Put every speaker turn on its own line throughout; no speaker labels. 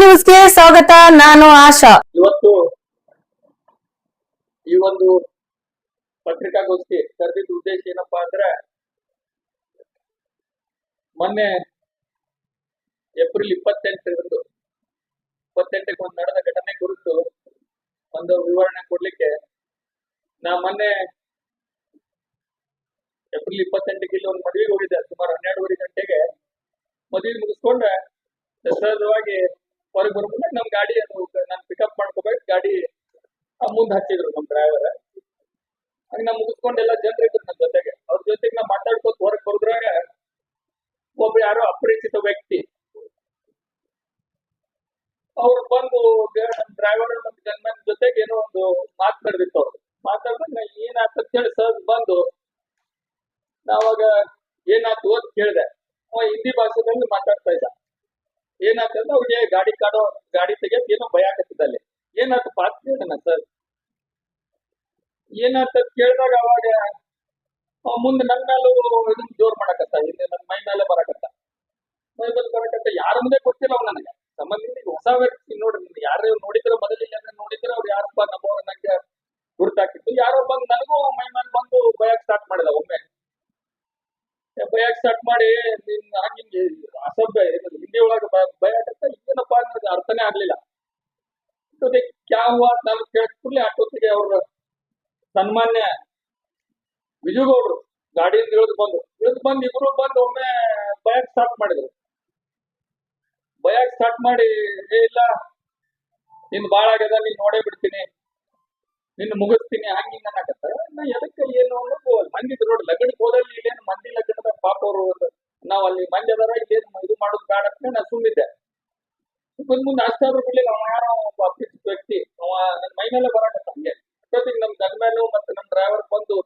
ನ್ಯೂಸ್ಗೆ ಸ್ವಾಗತ, ನಾನು ಆಶಾ.
ಇವತ್ತು ಈ ಒಂದು ಪತ್ರಿಕಾಗೋಷ್ಠಿ ಕರೆದಿದ್ದ ಉದ್ದೇಶ ಏನಪ್ಪಾ ಅಂದ್ರೆ, ಮೊನ್ನೆ ಏಪ್ರಿಲ್ ಇಪ್ಪತ್ತೆಂಟರಂದು, ಇಪ್ಪತ್ತೆಂಟಕ್ಕೆ ಒಂದು ನಡೆದ ಘಟನೆ ಕುರಿತು ಒಂದು ವಿವರಣೆ ಕೊಡ್ಲಿಕ್ಕೆ ನಾ ಮೊನ್ನೆ ಏಪ್ರಿಲ್ ಇಪ್ಪತ್ತೆಂಟಕ್ಕೆ ಇಲ್ಲಿ ಒಂದು ಮದುವೆಗೆ ಹೋಗಿದ್ದೆ, ಸುಮಾರು ಹನ್ನೆರಡುವರೆ ಗಂಟೆಗೆ. ಮದುವೆ ಮುಗಿಸ್ಕೊಂಡೆ, ಸಹಜವಾಗಿ ಹೊರಗೆ ಬರ್ಬೇಕು ನಮ್ಮ ಗಾಡಿ ಅದು ನಾನು ಪಿಕಪ್ ಮಾಡ್ಕೋಬೇಕು, ಗಾಡಿ ಮುಂದೆ ಹಚ್ಚಿದ್ರು ನಮ್ಮ ಡ್ರೈವರ್ ಹಂಗೆ ನಾವು ಮುಗಿಸ್ಕೊಂಡೆಲ್ಲ ಜನರು ನನ್ನ ಜೊತೆಗೆ. ಅವ್ರ ಜೊತೆಗೆ ನಾವು ಮಾತಾಡ್ಕೊತ ಹೊರಗೆ ಬರೋದ್ರಾಗ ಒಬ್ಬ ಯಾರೋ ಅಪರಿಚಿತ ವ್ಯಕ್ತಿ. ಅವ್ರು ಬಂದು ಡ್ರೈವರ್ ಮತ್ತು ಗನ್ಮನ್ ಜೊತೆಗೆ ಏನೋ ಒಂದು ಮಾತನಾಡಿದಿತ್ತು ಅವ್ರು ಮಾತಾಡ್ದಾಗ ನಾ ಏನಾಗ್ತದೆ ಹೇಳಿ ಸರ್ ಬಂದು ನಾವಾಗ ಏನಾಯ್ತು ಅಂತ ಕೇಳಿದೆ ಅವ ಹಿಂದಿ ಭಾಷೆದಲ್ಲಿ ಮಾತಾಡ್ತಾ ಇದ್ದ ಏನಾಗ್ತದೆ ಅವ್ರಿಗೆ ಗಾಡಿ ಕಾಡೋ, ಗಾಡಿ ತೆಗಿಯೋದು ಏನೋ ಭಯ ಆಗತ್ತಿದ್ದಲ್ಲಿ ಅಲ್ಲಿ. ಏನಾಯ್ತು? ಪಾತ್ ಕೇಳೋಣ ಸರ್? ಏನಾಗ್ತದ ಕೇಳಿದಾಗ ಅವಾಗ ಅವ ಮುಂದೆ ನನ್ನ ಮೇಲೂ ಇದನ್ನ ಜೋರ್ ಮಾಡಕತ್ತ, ಹಿಂದೆ ನನ್ನ ಮೈ ಮೇಲೆ ಬರಕತ್ತ. ಮೈ ಮೇಲೆ ಬರಕತ್ತ, ಯಾರ ಮುಂದೆ ಗೊತ್ತಿಲ್ಲ ಅವ್ ನನಗೆ. ಸಂಬಂಧ ಹೊಸ ವ್ಯಕ್ತಿ ನೋಡ್ರಿ ಯಾರು ನೋಡಿದ್ರೆ ಅಂದ್ರೆ ನೋಡಿದ್ರೆ ಅವ್ರು ಯಾರಪ್ಪ ನಮ್ಮವ್ರ ನಂಗೆ ಗುರ್ತಾಕಿತ್ತು ಯಾರೋ ಬಂದು ನನಗೂ ಮೈ ಮೇಲೆ ಬಂದು ಭಯಕ್ಕೆ ಸ್ಟಾರ್ಟ್ ಮಾಡಿದ ಒಮ್ಮೆ. ಭಯಕ್ ಸ್ಟಾರ್ಟ್ ಮಾಡಿ ನಿನ್ ಹಂಗೆ ಅಸಭ್ಯ ಹಿಂದಿ ಒಳಗೆ ಭಯ ಆಗತ್ತ ಏನಪ್ಪ ನನಗೆ ಅರ್ಥನೇ ಆಗ್ಲಿಲ್ಲ. ಕ್ಯಾವ ನಾನು ಕೇಳಿಸ್ಬಿಡ್ಲಿ ಅಷ್ಟೊತ್ತಿಗೆ ಅವ್ರ ಸನ್ಮಾನ್ಯ ವಿಜುಗೌಡರು ಗಾಡಿಯಿಂದ ಇಳಿದು ಬಂದು ಇಳಿದು ಬಂದು ಇಬ್ರು ಬಂದು ಒಮ್ಮೆ ಭಯಕ್ ಸ್ಟಾರ್ಟ್ ಮಾಡಿದ್ರು. ಬಯಾಕ್ ಸ್ಟಾರ್ಟ್ ಮಾಡಿ, ಏ, ಇಲ್ಲ, ನಿನ್ ಬಾಳ ಆಗ್ಯದ, ನೀನ್ ನೋಡೇ ಬಿಡ್ತೀನಿ. ನಿನ್ನ ಮುಗಿಸ್ತೀನಿ ಹಂಗ ಹಿಂಗ ಅನ್ನಕತ್ತ? ನಾ ಎದಕ್ಕೆ ಏನು ಅನ್ನೋದು ಹಂಗಿದ್ರು ನೋಡಿ ಲಗಡಿ ಹೋದಲ್ಲಿ ಇಲ್ಲೇನು ಮಂದಿ ಲಗ್ನದ ಪಾಪ ಅವರು ನಾವ್ ಅಲ್ಲಿ ಮಂದಿ ಅದಾರ ಇಲ್ಲೇನು ಇದು ಮಾಡೋದು ಬೇಡ ಅಂತ ನಾ ಸುಮ್ಮಿದ್ದೆ ಬಂದ್ ಮುಂದೆ ಅಷ್ಟಾದ್ರೂ ಬಿಡ್ಲಿಲ್ಲ ಅವ ಯಾರೋ ಒಬ್ಬ ಅಪರಿಚಿತ ವ್ಯಕ್ತಿ ಅವ ನನ್ನ ಮೈ ಮೇಲೆ ಬರಾಕತ್ತ ಹಂಗೆ ಅಷ್ಟೊತ್ತಿಗೆ ನಮ್ ಗನ್ಮ್ಯಾನು ಮತ್ತೆ ನಮ್ ಡ್ರೈವರ್ ಬಂದು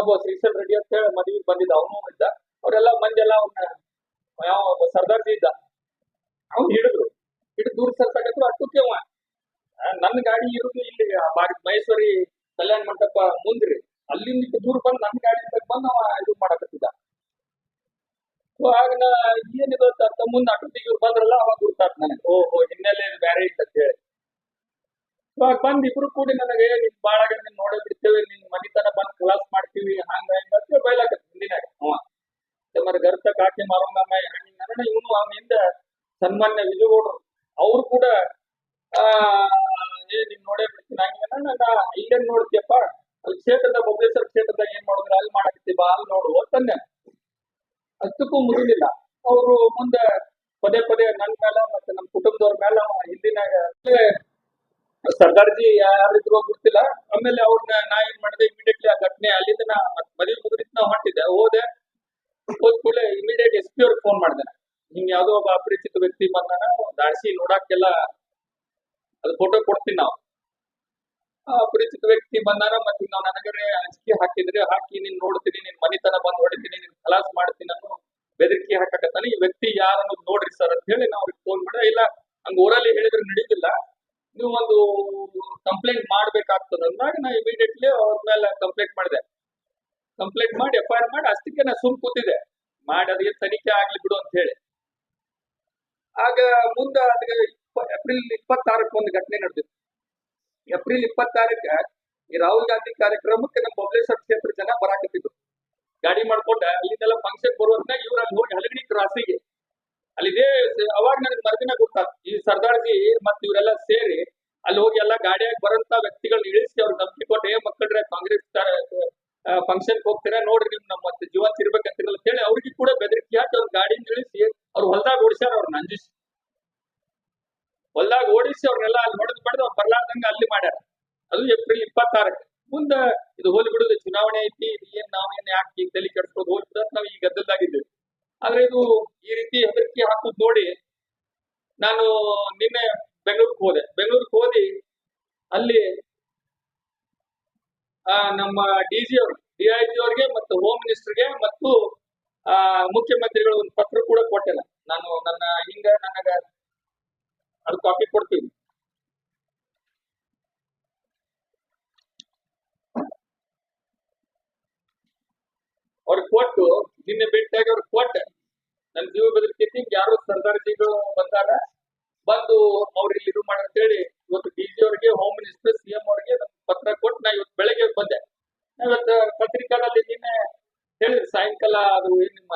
ಇನ್ನೊಬ್ಬ ಶ್ರೀಶಲ್ ರೆಡ್ಡಿ ಅಂತ ಹೇಳಿ ಮದುವೆಗೆ ಬಂದಿದ್ದ, ಅವನು ಇದ್ದ. ಅವರೆಲ್ಲ ಮಂದಿ ಎಲ್ಲ ಅವನ್ನ ಯಾವ, ಸರ್ದಾರ್ಜಿ ಇದ್ದ. ಅವ್ನು ಹಿಡಿದ್ರು. ಹಿಡಿದು ದೂರ ಸರ್ಸಾಕತ್ರು ಅಷ್ಟಕ್ಕೆ ಅವ ನನ್ನ ಗಾಡಿ ಇರುದು ಇಲ್ಲಿ ಮಹೇಶ್ವರಿ ಕಲ್ಯಾಣ ಮಂಟಪ ಮುಂದ್ರಿ. ಅಲ್ಲಿಂದ ದೂರ ಬಂದು ನನ್ನ ಗಾಡಿ ಬಂದು ಅವ ಇದು ಮಾಡಕತ್ತಿದ್ದ. ಆಗ ಏನಿದು ಅಂತ ಮುಂದೆ ಅಷ್ಟೊತ್ತಿಗೆ ಇವ್ರು ಬಂದ್ರಲ್ಲ, ಅವಾಗ ಗುರ್ತಾತ್ ನನಗೆ. ಓಹೋ ಹಿನ್ನೆಲೆ ಇದು ಬೇರೆ ಇತ್ತು ಅಂತ ಹೇಳಿ ಆಗ ಬಂದ್ ಇಬ್ರು ಕೂಡಿ ನನಗೆ ನಿನ್ ಬಾಳಾಗ ನಿನ್ ನೋಡೇ ಬಿಡ್ತೇವೆ ನಿನ್ ಮನಿತನ ಬಂದ್ ಕ್ಲಾಸ್ ಮಾಡ್ತೀವಿ ಹಂಗ ಹಿಂಗ ಅಂತ ಬೈಲಾಕತ್ ಹಿಂದಿನಾಗ ಅವ ಮರ ಗರ್ತ ಕಾಟಿ ಮಾರಮ್ಮ ಹಣ್ಣಿನ ನನ್ನ ಇವನು ಅವನಿಂದ ಸನ್ಮಾನ್ಯ ವಿಜಯಗೌಡರು. ಅವ್ರು ಕೂಡ ಆ ಏ ನಿನ್ ನೋಡೇ ಬಿಡ್ತೀನಿ ಹಂಗ ಇಲ್ಲೇನ್ ನೋಡ್ತೀಯಪ್ಪ ಅಲ್ಲಿ ಕ್ಷೇತ್ರದ ಬೊಬ್ಬೇಶ್ವರ ಕ್ಷೇತ್ರದಾಗ ಏನ್ ಮಾಡಿದ್ರೆ ಅಲ್ಲಿ ಮಾಡಕತ್ತಿ ಬಾ ಅಲ್ಲಿ ನೋಡು ಅಂತಂದೆ. ಅಷ್ಟಕ್ಕೂ ಮುಗಿಲಿಲ್ಲ. ಅವರು ಮುಂದೆ ಪದೇ ಪದೇ ನನ್ನ ಮೇಲೆ ಮತ್ತೆ ನಮ್ಮ ಕುಟುಂಬದವ್ರ ಮೇಲೆ ಹಿಂದಿನಾಗ ಸರ್ದಾರ್ಜಿ ಯಾರಿದ್ರು ಗೊತ್ತಿಲ್ಲ. ಆಮೇಲೆ ಅವ್ರನ್ನ ನಾ ಏನ್ ಮಾಡಿದೆ ಇಮಿಡಿಯೇಟ್ಲಿ ಆ ಘಟನೆ ಅಲ್ಲಿಂದ ನಾ ಮದುವೆ ಮುಗಿದ್ರಿಂದ ನಾ ಹೊಂಟಿದ್ದೆ. ಹೋದೆ. ಹೋದ್ ಕೂಡಲೇ ಇಮಿಡಿಯೇಟ್ ಎಸ್ ಪಿ ಅವ್ರಿಗೆ ಫೋನ್ ಮಾಡಿದೆ. ನಿಮ್ ಯಾವ್ದೋ ಒಬ್ಬ ಅಪರಿಚಿತ ವ್ಯಕ್ತಿ ಬಂದಾನ ದಾಡ್ಸಿ ನೋಡಕ್ಕೆಲ್ಲ ಅದ್ ಫೋಟೋ ಕೊಡ್ತೀನಿ ನಾವು. ಅಪರಿಚಿತ ವ್ಯಕ್ತಿ ಬಂದಾನ ಮತ್ತೆ ನಾವು ನನಗರೆ ಅಂಜಿಕೆ ಹಾಕಿದ್ರೆ ಹಾಕಿ, ನೀನ್ ನೋಡ್ತೀನಿ, ನಿನ್ ಮನಿತನ ಬಂದ್ ಹೊಡಿತೀನಿ, ನಿನ್ ಖಲಾಸ್ ಮಾಡ್ತೀನಿ ಅನ್ನೋ ಬೆದರಿಕೆ ಹಾಕಕತ್ತಾನೆ. ಈ ವ್ಯಕ್ತಿ ಯಾರನ್ನು ನೋಡ್ರಿ ಸರ್ ಅಂತ ಹೇಳಿ ನಾವು ಅವ್ರಿಗೆ ಫೋನ್ ಮಾಡಿ ಇಲ್ಲ, ಹಂಗ ಊರಲ್ಲಿ ಹೇಳಿದ್ರೆ ನಡೀತಿಲ್ಲ. ನೀವು ಒಂದು ಕಂಪ್ಲೇಂಟ್ ಮಾಡ್ಬೇಕಾಗ್ತದೆ ಅಂದಾಗ ನಾ ಇಮಿಡಿಯೇಟ್ಲಿ ಅವ್ರ ಮೇಲೆ ಕಂಪ್ಲೇಂಟ್ ಮಾಡಿದೆ. ಕಂಪ್ಲೇಂಟ್ ಮಾಡಿ ಎಫ್ ಐ ಆರ್ ಮಾಡಿ, ಅಷ್ಟಕ್ಕೆ ನಾ ಸುಮ್ ಕೂತಿದೆ ಮಾಡಿ ಅದಕ್ಕೆ ತನಿಖೆ ಆಗ್ಲಿ ಬಿಡು ಅಂತ ಹೇಳಿ. ಆಗ ಮುಂದೆ ಅದಕ್ಕೆ ಏಪ್ರಿಲ್ ಇಪ್ಪತ್ತಾರಕ್ಕೆ ಒಂದು ಘಟನೆ ನಡೆದಿತ್ತು. ಏಪ್ರಿಲ್ ಇಪ್ಪತ್ತಾರಕ್ಕೆ ಈ ರಾಹುಲ್ ಗಾಂಧಿ ಕಾರ್ಯಕ್ರಮಕ್ಕೆ ನಮ್ಮ ಬಬಲೇಶ್ವರ ಕ್ಷೇತ್ರ ಜನ ಬರಾಕತ್ತಿದ್ರು. ಗಾಡಿ ಮಾಡ್ಕೊಂಡ, ಅಲ್ಲಿಂದೆಲ್ಲ ಫಂಕ್ಷನ್ ಬರುವಂತ ಇವ್ರು ಅಲ್ಲಿ ಹೋಗಿ ಹಲಗಣಿ ಕ್ರಾಸಿಗೆ ಅಲ್ಲಿದೆ ಅವಾಗ ನನಗೆ ಮರ್ದಿನ ಗೊತ್ತಾಗ್ತು ಈ ಸರ್ದಾರ್ಜಿ ಮತ್ತೆ ಇವರೆಲ್ಲ ಸೇರಿ ಅಲ್ಲಿ ಹೋಗಿ ಎಲ್ಲ ಗಾಡಿಯಾಗ ಬರಂತ ವ್ಯಕ್ತಿಗಳನ್ನ ಇಳಿಸಿ ಅವ್ರು ನಂಬಿಕೆ ಕೊಟ್ಟು ಏ ಮಕ್ಕಳ್ರೆ, ಕಾಂಗ್ರೆಸ್ ಫಂಕ್ಷನ್ ಹೋಗ್ತೀರಾ? ನೋಡ್ರಿ ನಿಮ್ ನಮ್ಮ ಮತ್ತೆ ಜೀವಂತ ತಿರ್ಬೇಕಂತಿರಲ್ಲ ಅಂತ ಹೇಳಿ ಅವ್ರಿಗೆ ಕೂಡ ಬೆದರಿಕೆ ಹಾಕಿ ಅವ್ರ ಗಾಡಿನ ಇಳಿಸಿ ಅವ್ರು ಹೊಲ್ದಾಗ ಓಡಿಸ್ಯಾರ ಅವ್ರನ್ನ ನಂಜಿಸಿ ಹೊಲ್ದಾಗ ಓಡಿಸಿ ಅವ್ರನ್ನೆಲ್ಲ ಅಲ್ಲಿ ಹೊಡೆದು ಬಡ್ದು ಅವ್ರು ಬರ್ಲಾರ್ದಂಗ ಅಲ್ಲಿ ಮಾಡ್ಯಾರ. ಅದು ಏಪ್ರಿಲ್ ಇಪ್ಪತ್ತಾರಕ್ಕೆ. ಮುಂದ ಇದು ಹೋಲಿ ಬಿಡುದು ಚುನಾವಣೆ ಐತಿ, ಏನ್ ನಾವೇನ್ ಯಾಕೆ ಈಗ ತಲೆ ಕೆಡ್ಸ್ಕೊಂಡು ನಾವ್ ಈ ಗದ್ದಲ್ದಾಗಿದ್ದೀವಿ ಆದ್ರೆ ಇದು ಈ ರೀತಿ ಹೆದರಿಕೆ ಹಾಕುದ್ ನೋಡಿ ನಾನು ನಿನ್ನೆ ಬೆಂಗಳೂರಿಗೆ ಹೋದೆ ಬೆಂಗಳೂರಿಗೆ ಹೋದಿ, ಅಲ್ಲಿ, ಆ, ನಮ್ಮ ಡಿ ಜಿ ಅವರು, ಡಿ ಐ ಜಿ ಅವ್ರಿಗೆ ಮತ್ತು ಹೋಮ್ ಮಿನಿಸ್ಟರ್ಗೆ ಮತ್ತು, ಆ, ಮುಖ್ಯಮಂತ್ರಿಗಳು ಒಂದು ಪತ್ರ ಕೂಡ ಕೊಟ್ಟಿಲ್ಲ ನಾನು. ನಾನು ನನ್ನ, ಹಿಂಗ ನನಗ ಅದು ಕಾಪಿ ಕೊಡ್ತೀನಿ ಅವ್ರಿಗೆ ಕೊಟ್ಟು ನಿನ್ನೆ ಬೆದರಿಕೆ ಜೀವ ಬೆದರಿಕೈತಿ ಯಾರು ಸರ್ದಾರ್ಜಿಗಳು ಬಂದಾಗ ಬಂದು ಅವ್ರು ಇಲ್ಲಿ ಇದು ಮಾಡಿ ಅಂತೇಳಿ ಇವತ್ತು ಡಿ ಜಿ ಅವರಿಗೆ ಹೋಮ್ ಮಿನಿಸ್ಟರ್ ಸಿಎಂ ಅವರಿಗೆ ಪತ್ರ ಕೊಟ್ಟು ನಾ ಇವತ್ತು ಬೆಳಗ್ಗೆ ಬಂದೆ. ಇವತ್ತು ಪತ್ರಿಕಾದಲ್ಲಿ ನಿನ್ನೆ ಹೇಳಿದ್ರು ಸಾಯಂಕಾಲ ಅದು ಏನ್ ನಿಮ್ಮ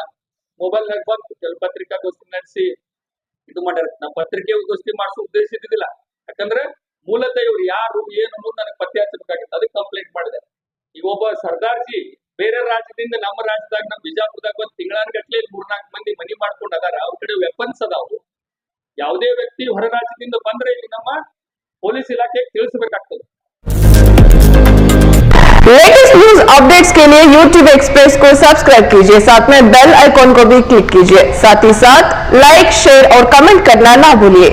ಮೊಬೈಲ್ ನಾಗ ಬಂತು. ಕೆಲವು ಪತ್ರಿಕಾಗೋಷ್ಠಿ ನಡೆಸಿ ಇದು ಮಾಡ್ಯಾರ. ನಮ್ಮ ಪತ್ರಿಕೆ ಗೋಷ್ಠಿ ಮಾಡಿಸೋ ಉದ್ದೇಶ ಇದ್ದಿದ್ದಿಲ್ಲ. ಯಾಕಂದ್ರೆ ಮೂಲತಃ ಇವ್ರು ಯಾರು, ಏನು ಅನ್ನೋದು ನನಗೆ ಪತ್ತೆ ಹಚ್ಚಬೇಕಾಗಿತ್ತು. ಅದಕ್ಕೆ ಕಂಪ್ಲೇಂಟ್ ಮಾಡಿದೆ. ಈಗ ಒಬ್ಬ ಸರ್ದಾರ್ಜಿ ಬೇರೆ ರಾಜ್ಯದಿಂದ ನಮ್ಮ ರಾಜ್ಯದಾಗ ನಮ್ಮ ಬಿಜಾಪುರದಾಗ ಬಂದು ತಿಂಗಳಾನ್ಗಟ್ಲೆ ಮೂರ್ನಾಲ್ಕು ಮಂದಿ ಮನಿ ಮಾಡ್ಕೊಂಡು ಅದಾರ ಅವ್ರ ಕಡೆ ವೆಪನ್ಸ್ ಅದಾವು ಯಾವುದೇ ವ್ಯಕ್ತಿ ಹೊರ ರಾಜ್ಯದಿಂದ ಬಂದ್ರೆ ಇಲ್ಲಿ ನಮ್ಮ ಪೊಲೀಸ್ ಇಲಾಖೆಗೆ ತಿಳಿಸಬೇಕಾಗ್ತದೆ
लेटेस्ट न्यूज अपडेट्स के लिए YouTube एक्सप्रेस को सब्सक्राइब कीजिए साथ में बेल आइकॉन को भी क्लिक कीजिए साथ ही साथ लाइक शेयर और कमेंट करना ना भूलिए